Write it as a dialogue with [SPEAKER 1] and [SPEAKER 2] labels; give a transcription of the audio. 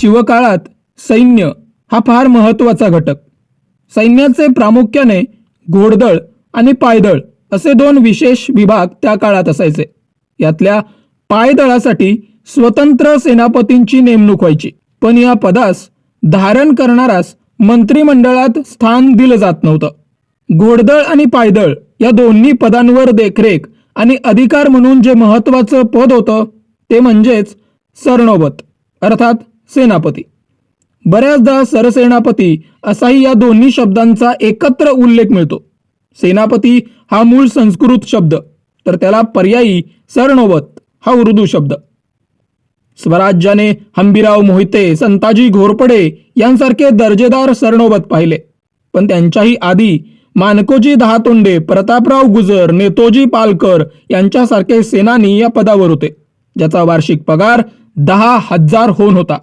[SPEAKER 1] शिवकाळात सैन्य हा फार महत्त्वाचा घटक. सैन्याचे प्रामुख्याने घोडदळ आणि पायदळ असे दोन विशेष विभाग त्या काळात असायचे. यातल्या पायदळासाठी स्वतंत्र सेनापतींची नेमणूक व्हायची. पण या पदास धारण करणारास मंत्रिमंडळात स्थान दिलं जात नव्हतं. घोडदळ आणि पायदळ या दोन्ही पदांवर देखरेख आणि अधिकार म्हणून जे महत्वाचं पद होतं ते म्हणजेच सरनोबत. अर्थात सेनापती. बऱ्याचदा सरसेनापती असाही या दोन्ही शब्दांचा एकत्र उल्लेख मिळतो. सेनापती हा मूळ संस्कृत शब्द तर त्याला पर्यायी सरनोबत हा उर्दू शब्द. स्वराज्याने हंबीराव मोहिते संताजी घोरपडे यांसारखे दर्जेदार सरनोबत पाहिले. पण त्यांच्याही आधी मानकोजी दहातोंडे प्रतापराव गुजर नेतोजी पालकर यांच्यासारखे सेनानी या पदावर होते ज्याचा वार्षिक पगार दहा हजार होऊन होता.